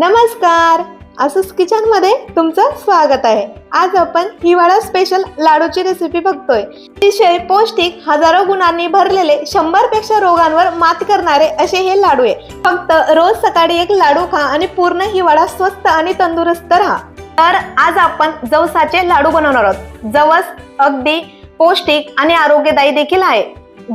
नमस्कार. असंच किचनमध्ये तुमचं स्वागत आहे. आज आपण हिवाळा स्पेशल लाडूची रेसिपी बघतोय. अतिशय पौष्टिक हजारो गुणांनी भरलेले शंभरपेक्षा रोगांवर मात करणारे असे हे लाडू आहे. फक्त रोज सकाळी एक लाडू खा आणि पूर्ण हिवाळा स्वस्त आणि तंदुरुस्त राहा. तर आज आपण जवसाचे लाडू बनवणार आहोत. जवस अगदी पौष्टिक आणि आरोग्यदायी देखील आहे.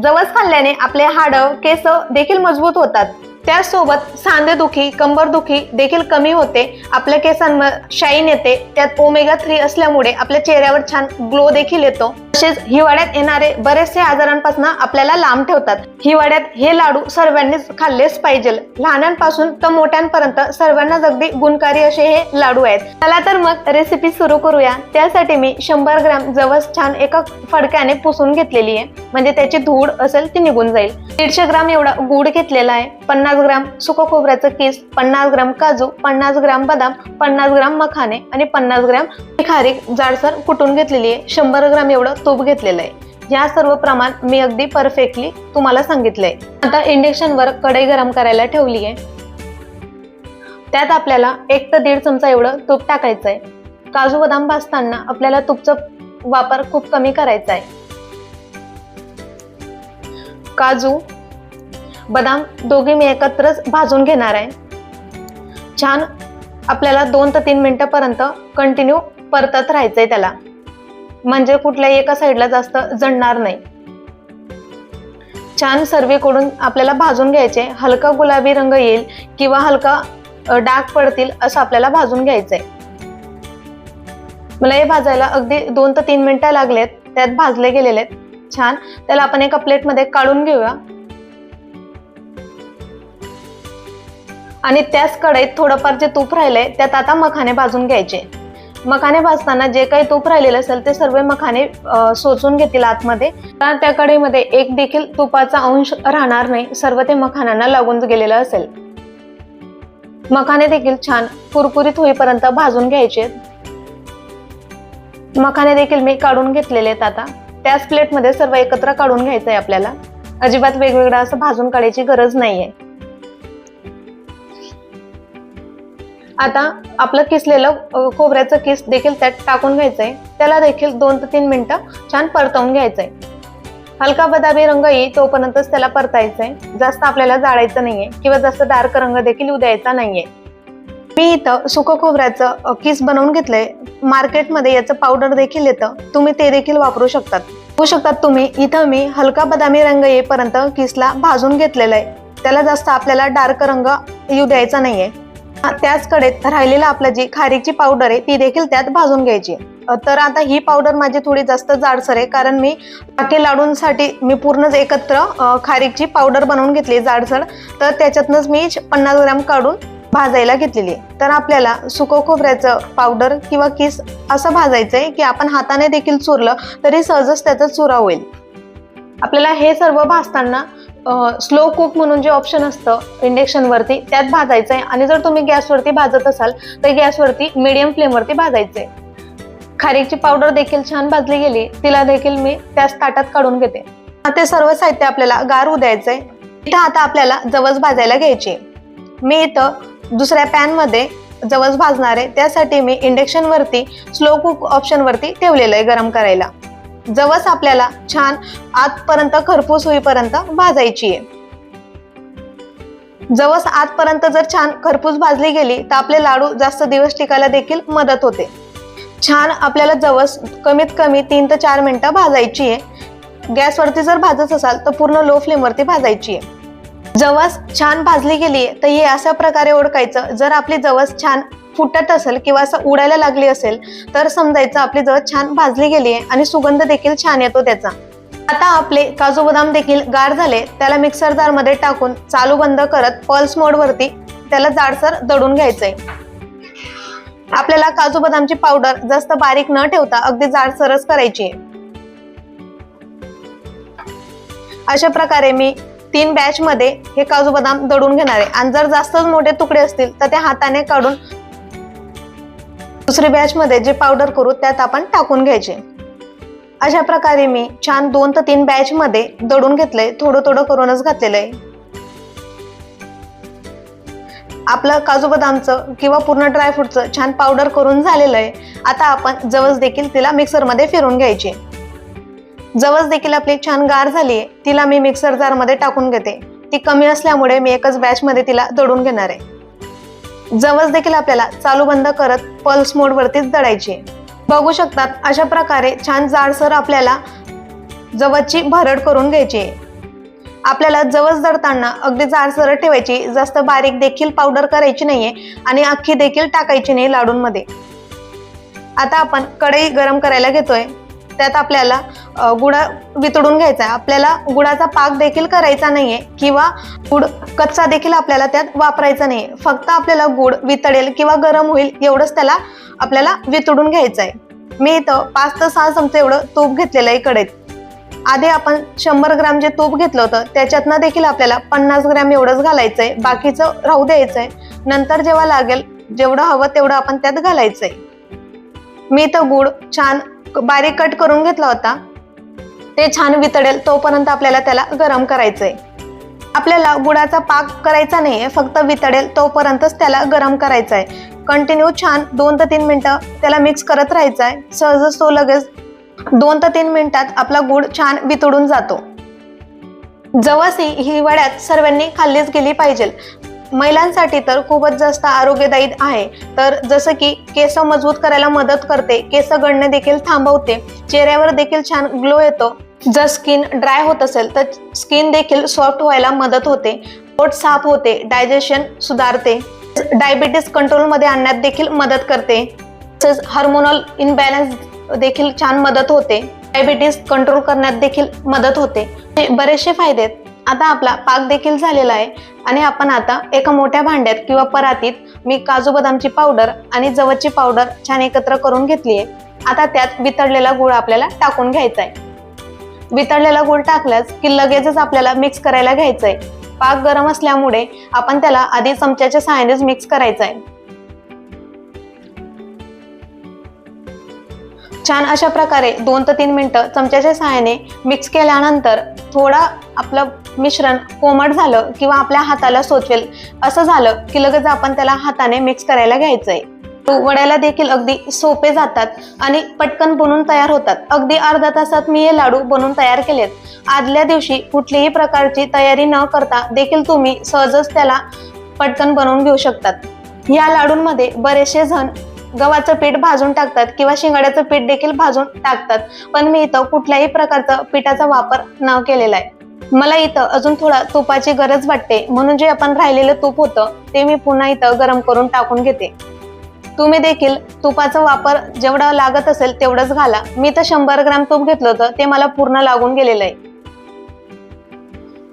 जवस खाल्ल्याने आपले हाडं केस देखील मजबूत होतात. त्यासोबत सांधेदुखी कंबरदुखी देखील कमी होते. आपल्या केसांवर शाईन येते. त्यात ओमेगा थ्री असल्यामुळे आपल्या चेहऱ्यावर छान ग्लो देखील येतो. तसेच हिवाळ्यात येणारे बरेचसे आजारांपासून आपल्याला लांब ठेवतात. हिवाळ्यात हे लाडू सर्वांनीच खाल्लेच पाहिजे. लहानांपासून तर मोठ्यांपर्यंत सर्वांनाच अगदी गुणकारी असे हे लाडू आहेत. चला तर मग रेसिपी सुरू करूया. त्यासाठी मी शंभर ग्राम जवस छान एका फडक्याने पुसून घेतलेली आहे. म्हणजे त्याची धूळ असेल ती निघून जाईल. दीडशे ग्राम एवढा गुड घेतलेला आहे. पन्नास ग्राम सुक खोबऱ्याचं किस पन्नास ग्राम काजू पन्नास ग्राम बदाम पन्नास ग्राम मखाने आणि पन्नास ग्राम खारीक जाडसर कुटून घेतलेली आहे. शंभर ग्राम एवढं तूप घेतलेलं आहे. या सर्व प्रमाण मी अगदी परफेक्टली तुम्हाला सांगितलंय. आता इंडक्शनवर कढई गरम करायला ठेवली आहे. त्यात आपल्याला एक ते दीड चमचा एवढं तूप टाकायचं आहे. काजू बदाम भाजताना आपल्याला तूपचा वापर खूप कमी करायचा आहे. काजू बदाम दोघे मी एकत्रच भाजून घेणार आहे. छान आपल्याला दोन ते तीन मिनटापर्यंत कंटिन्यू परतत राहायचंय त्याला. म्हणजे कुठल्याही एका साईडला जास्त जणणार नाही. छान सर्वीकडून आपल्याला भाजून घ्यायचे. हलका गुलाबी रंग येईल किंवा हलका डाग पडतील असं आपल्याला भाजून घ्यायचंय. मला हे भाजायला अगदी दोन ते तीन मिनिटं लागलेत. त्यात भाजले गेलेले आहेत. छान. त्याला आपण एका प्लेटमध्ये काढून घेऊया. आणि त्याच कढईत थोडंफार जे तूप राहिलंय त्यात आता मखाने भाजून घ्यायचे. मखाने भाजताना जे काही तूप राहिलेलं असेल ते सर्व मखाने सोचून घेतील आतमध्ये. कारण त्या कढईमध्ये एक देखील तुपाचा अंश राहणार नाही सर्व ते मखानांना लागून गेलेलं असेल. मखाने देखील छान कुरकुरीत होईपर्यंत भाजून घ्यायचे. मखाने देखील मी काढून घेतलेले आहेत आता. त्याच प्लेटमध्ये सर्व एकत्र काढून घ्यायचं आहे आपल्याला. अजिबात वेगवेगळं असं भाजून काढायची गरज नाहीये. आता आपलं किसलेलं खोबऱ्याचं किस देखील त्यात टाकून घ्यायचंय. त्याला देखील दोन ते तीन मिनिटं छान परतवून घ्यायचंय. हलका बदामी रंग येईल तोपर्यंतच त्याला परतायचंय. जास्त आपल्याला जाळायचं नाहीये किंवा जास्त डार्क रंग देखील येऊ द्यायचा नाहीये. मी इथं सुक खोबऱ्याचं किस बनवून घेतलंय. मार्केटमध्ये याचं पावडर देखील येतं. तुम्ही ते देखील वापरू शकतात. होऊ शकतात तुम्ही इथं मी हलका बदामी रंग येईपर्यंत किसला भाजून घेतलेला आहे त्याला जास्त आपल्याला डार्क रंग येऊ द्यायचा नाहीये. त्याच कडेत राहिलेला आपलं जी खारीची पावडर आहे ती देखील त्यात भाजून घ्यायची तर आता ही पावडर माझी थोडी जास्त जाडसर आहे कारण मी पाठी लाडूंसाठी मी पूर्णच एकत्र खारीची पावडर बनवून घेतली जाडसर. तर त्याच्यातनंच मी पन्नास ग्रॅम काढून भाजायला घेतलेली आहे. तर आपल्याला सुको खोबऱ्याचं पावडर किंवा किस असं भाजायचं आहे की आपण हाताने देखील चुरलं तरी सहजच त्याचा चुरा होईल. आपल्याला हे सर्व भाजताना स्लो कुक म्हणून जे ऑप्शन असतं इंडेक्शनवरती त्यात भाजायचं आहे आणि जर तुम्ही गॅसवरती भाजत असाल तर गॅसवरती मिडियम फ्लेमवरती भाजायचं आहे खारीची पावडर देखील छान भाजली गेली तिला देखील मी त्याच ताटात काढून घेते. ते सर्व साहित्य आपल्याला गार होऊ आहे इथं आता आपल्याला जवस भाजायला घ्यायची मी इथं दुसऱ्या पॅनमध्ये जवस भाजणार आहे. त्यासाठी मी इंडक्शनवरती स्लो कुक ऑप्शनवरती ठेवलेलं आहे गरम करायला. जवस आपल्याला छान आतपर्यंत खरपूस होईपर्यंत भाजायची आहे. जवस आतपर्यंत जर छान खरपूस भाजली गेली तर आपले लाडू जास्त दिवस टिकायला देखील मदत होते. छान आपल्याला जवस कमीत कमी तीन ते चार मिनिटं भाजायची आहे. गॅसवरती जर भाजत असाल तर पूर्ण लो फ्लेमवरती भाजायची आहे. जवस छान भाजली गेली तर हे अशा प्रकारे ओळखायचं जर आपली जवस छान फुटत असेल किंवा असं उडायला लागली असेल तर समजायचं आपली जवस छान भाजली गेली आहे आणि सुगंध देखील छान येतो त्याचा. आता आपले काजू बदाम देखील गार झाले त्याला मिक्सर जारमध्ये टाकून चालू बंद करत पल्स मोड वरती त्याला जाडसर दडून घ्यायचंय. आपल्याला काजू बदामची पावडर जास्त बारीक न ठेवता अगदी जाडसरच करायची. आहे अशा प्रकारे मी तीन बॅच मध्ये हे काजू बदाम दडून घेणार. आहे आणि जर जास्तच मोठे तुकडे असतील तर ते हाताने काढून दुसरी बॅचमध्ये जे पावडर करू त्यात आपण टाकून घ्यायचे. अशा प्रकारे मी छान दोन ते तीन बॅचमध्ये दडून घेतलंय थोडं थोडं करूनच घातलेलं आहे. आपलं काजू बदामचं किंवा पूर्ण ड्रायफ्रूटचं छान पावडर करून झालेलं आहे. आता आपण जवस देखील तिला मिक्सरमध्ये फिरून घ्यायची. जवस देखील आपली छान गार झाली आहे तिला मी मिक्सर जारमध्ये टाकून घेते. ती कमी असल्यामुळे मी एकच बॅचमध्ये तिला दडून घेणार आहे. जवस देखील आपल्याला चालू बंद करत पल्स मोड वरतीच आहे. बघू शकतात अशा प्रकारे छान जाडसर आपल्याला जवळची भरड करून घ्यायची आहे. आपल्याला जवस दळताना अगदी जाडसर ठेवायची जास्त बारीक देखील पावडर करायची नाहीये आणि अख्खी देखील टाकायची नाही लाडूंमध्ये. आता आपण कढई गरम करायला घेतोय. त्यात आपल्याला गुड वितळून घ्यायचा आहे. आपल्याला गुडाचा पाक देखील करायचा नाही आहे किंवा गुड कच्चा देखील आपल्याला त्यात वापरायचा नाही आहे फक्त आपल्याला गुड वितळेल किंवा गरम होईल एवढंच त्याला आपल्याला वितळून घ्यायचं आहे. मी इथं पाच ते सहा चमचे एवढं तूप घेतलेलं आहे कढईत. आधी आपण शंभर ग्राम जे तूप घेतलं होतं त्याच्यातनं देखील आपल्याला पन्नास ग्रॅम एवढंच घालायचं आहे. बाकीचं राहू द्यायचं आहे. नंतर जेव्हा लागेल जेवढं हवं तेवढं आपण त्यात घालायचं आहे. मी तर गुड छान बारीक कट करून घेतला होता. ते छान वितळेल तोपर्यंत आपल्याला त्याला गरम करायचंय. आपल्याला गुडाचा पाक करायचा नाही आहे फक्त वितळेल तोपर्यंतच त्याला गरम करायचा आहे कंटिन्यू छान दोन ते तीन मिनटं त्याला मिक्स करत राहायचं आहे सहजच तो लगेच दोन ते तीन मिनिटात आपला गुळ छान वितळून जातो. जवसी ही हिवाळ्यात सर्वांनी खाल्लीच गेली पाहिजे महिलांसाठी तर खूपच जास्त आरोग्यदायी आहे. तर जसं की केस मजबूत करायला मदत करते केस गळणे देखील थांबवते चेहऱ्यावर देखील छान ग्लो येतो. जर स्किन ड्राय होत असेल तर स्किन देखील सॉफ्ट व्हायला मदत होते. पोट साफ होते डायजेशन सुधारते. डायबिटीस कंट्रोलमध्ये आणण्यात देखील मदत करते. तसेच हार्मोनल इनबॅलन्स देखील छान मदत होते. डायबिटीस कंट्रोल करण्यात देखील मदत होते. हे बरेचसे फायदे आहेत. आता आपला पाक देखील झालेला आहे. आणि आपण आता एका मोठ्या भांड्यात किंवा परातीत मी काजू बदामची पावडर आणि जवळची पावडर छान एकत्र करून घेतली आहे आता त्यात वितळलेला गुळ आपल्याला टाकून घ्यायचा आहे वितळलेला गुळ टाकल्यास की लगेचच आपल्याला मिक्स करायला घ्यायचंय. पाक गरम असल्यामुळे आपण त्याला आधी चमच्याच्या सहाय्यानेच मिक्स करायचं आहे छान अशा प्रकारे दोन ते तीन मिनटं चमच्याच्या सहाय्याने मिक्स केल्यानंतर थोडा आपलं मिश्रण कोमट झालं किंवा आपल्या हाताला सोचवेल असं झालं की लगेच आपण त्याला हाताने मिक्स करायला घ्यायचं आहे वड्याला देखील अगदी सोपे जातात आणि पटकन बनून तयार होतात. अगदी अर्धा तासात मी हे लाडू बनवून तयार केलेत. आदल्या दिवशी कुठलीही प्रकारची तयारी न करता देखील तुम्ही सहजच त्याला पटकन बनवून घेऊ शकतात. या लाडूंमध्ये बरेचसे जण गव्हाचं पीठ भाजून टाकतात किंवा शिंगाड्याचं पीठ देखील भाजून टाकतात. पण मी इथं कुठल्याही प्रकारचा पिठाचा वापर न केलेला आहे. मला इथं अजून थोडा तुपाची गरज वाटते. म्हणून जे आपण राहिलेलं तूप होतं ते मी पुन्हा इथं गरम करून टाकून घेते. तुम्ही देखील तुपाचा वापर जेवढा लागत असेल तेवढंच घाला. मी तर शंभर ग्राम तूप घेतलं होतं ते मला पूर्ण लागून गेलेलं आहे.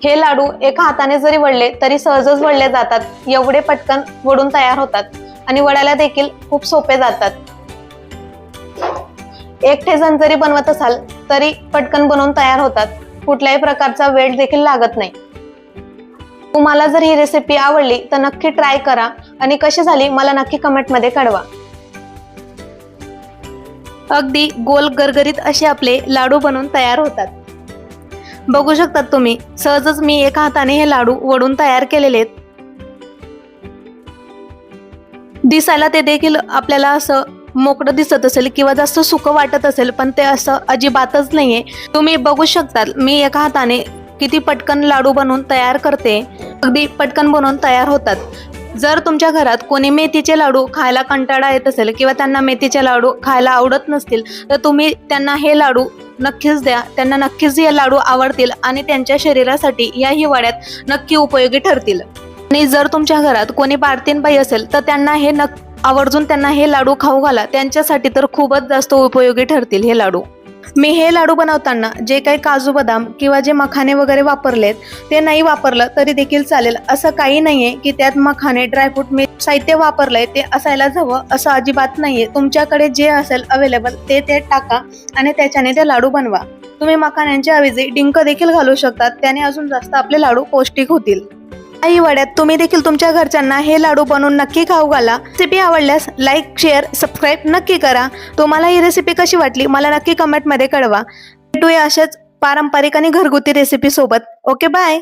हे लाडू एका हाताने जरी वळले तरी सहजच वळले जातात. एवढे पटकन वडून तयार होतात आणि वडायला देखील खूप सोपे जातात. एकटे जण जरी बनवत असाल तरी पटकन बनवून तयार होतात. कुठल्याही प्रकारचा वेळ देखील लागत नाही. तुम्हाला जर ही रेसिपी आवडली तर नक्की ट्राय करा. आणि कशी झाली मला नक्की कमेंटमध्ये कळवा. अगदी गोल गरगरीत असे आपले लाडू बनवून तयार होतात. बघू शकतात तुम्ही सहजच मी एका हाताने हे लाडू वडून तयार केलेले आहेत. दिसायला ते देखील आपल्याला असं मोकळं दिसत असेल किंवा जास्त सुकं वाटत असेल पण ते असं अजिबातच नाहीये. तुम्ही बघू शकतात मी एका हाताने किती पटकन लाडू बनवून तयार करते अगदी पटकन बनवून तयार होतात. जर तुमच्या घरात कोणी मेथीचे लाडू खायला कंटाळा येत असेल किंवा त्यांना मेथीचे लाडू खायला आवडत नसतील तर तुम्ही त्यांना हे लाडू नक्कीच द्या. त्यांना नक्कीच हे लाडू आवडतील आणि त्यांच्या शरीरासाठी या हिवाळ्यात नक्की उपयोगी ठरतील. आणि जर तुमच्या घरात कोणी बाळतीनबाई असेल तर त्यांना हे नक्की आवर्जून त्यांना हे लाडू खाऊ घाला. त्यांच्यासाठी तर खूपच जास्त उपयोगी ठरतील हे लाडू. मी हे लाडू बनवताना जे काही काजू बदाम किंवा जे मखाने वगैरे वापरलेत ते नाही वापरलं तरी देखील चालेल. असं काही नाहीये की त्यात मखाने ड्रायफ्रूट मी साहित्य वापरलंय ते असायलाच हवं असं अजिबात नाहीये. तुमच्याकडे जे असेल अवेलेबल ते ते टाका आणि त्याच्याने ते लाडू बनवा. तुम्ही मखाण्यांच्या ऐवजी डिंक देखील घालू शकतात त्याने अजून जास्त आपले लाडू पौष्टिक होतील. काही वड्यात तुम्ही देखील तुमच्या घरच्यांना हे लाडू बनवून नक्की खाऊ घाला. रेसिपी आवडल्यास लाईक शेअर सबस्क्राईब नक्की करा. तुम्हाला ही रेसिपी कशी वाटली मला नक्की कमेंटमध्ये कळवा. भेटूया अशाच पारंपरिक आणि घरगुती रेसिपी सोबत. Okay bye